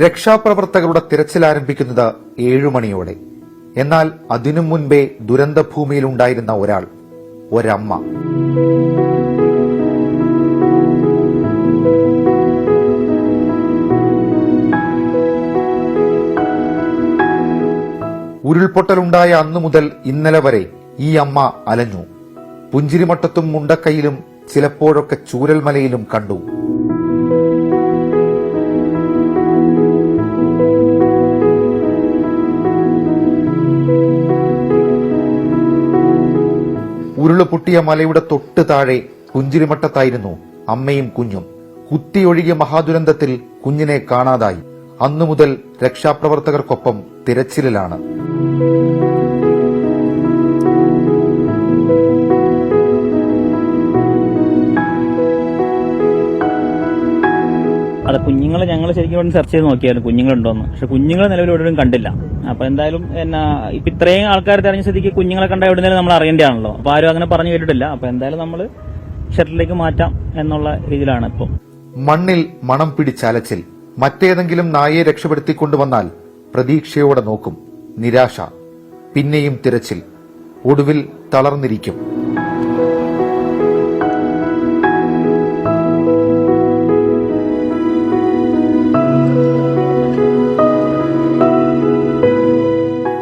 രക്ഷാപ്രവർത്തകരുടെ തിരച്ചിൽ ആരംഭിക്കുന്നത് ഏഴുമണിയോടെ എന്നാൽ അതിനു മുൻപേ ദുരന്തഭൂമിയിലുണ്ടായിരുന്ന ഒരാൾ ഒരമ്മ. ഉരുൾപൊട്ടലുണ്ടായ അന്നു മുതൽ ഇന്നലെ വരെ ഈ അമ്മ അലഞ്ഞു. പുഞ്ചിരിമട്ടത്തും മുണ്ടക്കൈയിലും ചിലപ്പോഴൊക്കെ ചൂരൽമലയിലും കണ്ടു. ഉരുൾ പൊട്ടിയ മലയുടെ തൊട്ട് താഴെ പുഞ്ചിരിമട്ടത്തായിരുന്നു അമ്മയും കുഞ്ഞും. കുത്തിയൊഴുകിയ മഹാദുരന്തത്തിൽ കുഞ്ഞിനെ കാണാതായി. അന്നു മുതൽ രക്ഷാപ്രവർത്തകർക്കൊപ്പം തിരച്ചിലിലാണ്. അത് കുഞ്ഞുങ്ങളെ ഞങ്ങൾ ശരിക്കും ഇവിടെ സെർച്ച് ചെയ്ത് നോക്കിയായിരുന്നു കുഞ്ഞുങ്ങളുണ്ടോന്ന്. പക്ഷെ കുഞ്ഞുങ്ങളെ നിലവിൽ എവിടെയും കണ്ടില്ല. അപ്പൊ എന്തായാലും എന്നാ ഇപ്പൊ ഇത്രയും ആൾക്കാർ തെരഞ്ഞ സ്ഥിതിക്ക് കുഞ്ഞുങ്ങളെ കണ്ട എവിടെ നമ്മൾ അറിയേണ്ടതാണല്ലോ. അപ്പൊ ആരും അങ്ങനെ പറഞ്ഞു കേട്ടിട്ടില്ല. അപ്പൊ എന്തായാലും നമ്മൾ ഷട്ടിലേക്ക് മാറ്റാം എന്നുള്ള രീതിയിലാണ് ഇപ്പോൾ മണ്ണിൽ മണം പിടിച്ചലച്ചിൽ മറ്റേതെങ്കിലും രക്ഷപ്പെടുത്തി കൊണ്ടുവന്നാൽ പ്രതീക്ഷയോടെ നോക്കും. നിരാശ. പിന്നെയും തിരച്ചിൽ. ഒടുവിൽ തളർന്നിരിക്കും.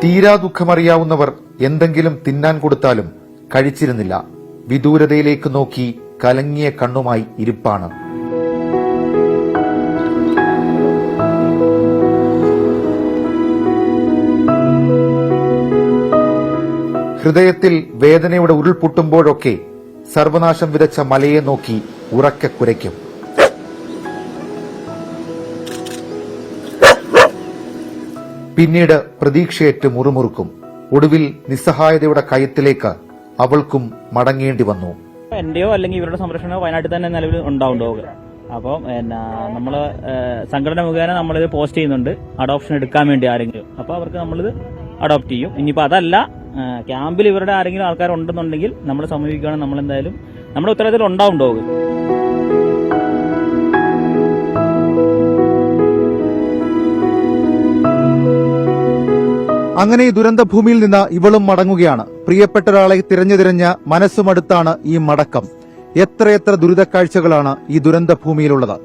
തീരാ ദുഃഖമറിയാവുന്നവർ എന്തെങ്കിലും തിന്നാൻ കൊടുത്താലും കഴിച്ചിരുന്നില്ല. വിദൂരതയിലേക്ക് നോക്കി കലങ്ങിയ കണ്ണുമായി ഇരിപ്പാണ്. ഹൃദയത്തിൽ വേദനയുടെ ഉരുൾപൊട്ടുമ്പോഴൊക്കെ സർവനാശം വിതച്ച മലയെ നോക്കി ഉറക്കെ കുരയ്ക്കും. പിന്നീട് പ്രതീക്ഷയേറ്റ് മുറുമുറുക്കും. ഒടുവിൽ നിസ്സഹായതയുടെ കയത്തിലേക്ക് അവൾക്കും മടങ്ങേണ്ടി വന്നു. എന്റെയോ അല്ലെങ്കിൽ ഇവരുടെ സംരക്ഷണമോ വയനാട്ടിൽ തന്നെ നിലവിൽ ഉണ്ടാവും ഡോഗ് അപ്പം എന്നാ നമ്മൾ സംഘടന മുഖേന നമ്മളിത് പോസ്റ്റ് ചെയ്യുന്നുണ്ട്. അഡോപ്ഷൻ എടുക്കാൻ വേണ്ടി ആരെങ്കിലും. അപ്പോൾ അവർക്ക് നമ്മളിത് അഡോപ്റ്റ് ചെയ്യും. ഇനിയിപ്പോൾ അതല്ല ക്യാമ്പിൽ ഇവരുടെ ആരെങ്കിലും ആൾക്കാരുണ്ടെന്നുണ്ടെങ്കിൽ നമ്മൾ സമീപിക്കുകയാണെങ്കിൽ നമ്മൾ എന്തായാലും നമ്മുടെ ഉത്തരവാദിത്തത്തിൽ ഉണ്ടാവും അങ്ങനെ ഈ ദുരന്തഭൂമിയിൽ നിന്ന് ഇവളും മടങ്ങുകയാണ്. പ്രിയപ്പെട്ട ഒരാളെ തിരഞ്ഞു തിരഞ്ഞ് മനസ്സുമടുത്താണ് ഈ മടക്കം. എത്രയെത്ര ദുരിതക്കാഴ്ചകളാണ് ഈ ദുരന്തഭൂമിയിലുള്ളത്.